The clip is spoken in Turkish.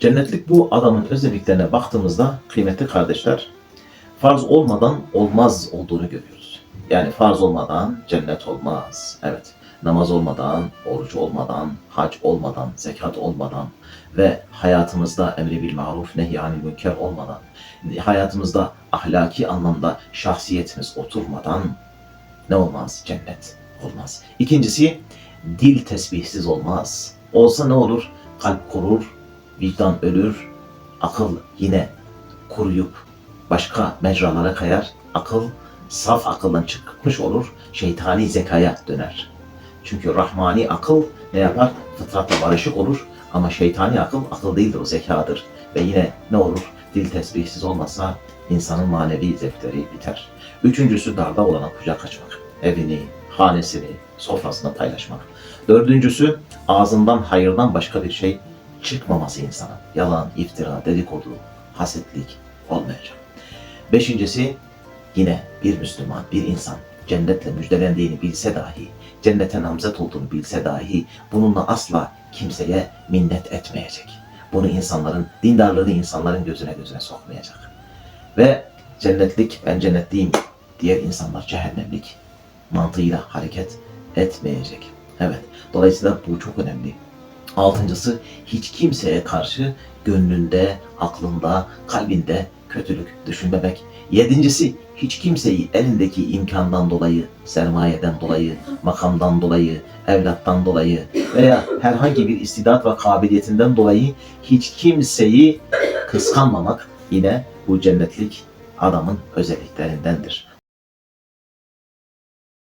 Cennetlik bu adamın özelliklerine baktığımızda kıymetli kardeşler farz olmadan olmaz olduğunu görüyoruz. Yani farz olmadan cennet olmaz. Evet. Namaz olmadan, oruç olmadan, hac olmadan, zekat olmadan ve hayatımızda emri bil maruf nehyanil münker olmadan, hayatımızda ahlaki anlamda şahsiyetimiz oturmadan ne olmaz? Cennet olmaz. İkincisi dil tesbihsiz olmaz. Olsa ne olur? Kalp kurur, vicdan ölür, akıl yine kuruyup başka mecralara kayar. Akıl saf akıldan çıkmış olur, şeytani zekaya döner. Çünkü rahmani akıl ne yapar? Fıtratla barışık olur ama şeytani akıl akıl değildir, o zekadır. Ve yine ne olur? Dil tesbihsiz olmasa insanın manevi zevkleri biter. Üçüncüsü darda olana kucak açmak. Evini, hanesini, sofrasını paylaşmak. Dördüncüsü ağzından hayırdan başka bir şey çıkmaması insana. Yalan, iftira, dedikodu, hasetlik olmayacak. Beşincisi yine bir Müslüman, bir insan cennetle müjdelendiğini bilse dahi, cennete namzet olduğunu bilse dahi bununla asla kimseye minnet etmeyecek. Bunu insanların, dindarlığı insanların gözüne gözüne sokmayacak. Ve cennetlik, ben cennetliyim diğer insanlar cehennemlik mantığıyla hareket etmeyecek. Evet, dolayısıyla bu çok önemli. Altıncısı hiç kimseye karşı gönlünde, aklında, kalbinde kötülük düşünmemek. Yedincisi hiç kimseyi elindeki imkandan dolayı, sermayeden dolayı, makamdan dolayı, evlattan dolayı veya herhangi bir istidat ve kabiliyetinden dolayı hiç kimseyi kıskanmamak yine bu cennetlik adamın özelliklerindendir.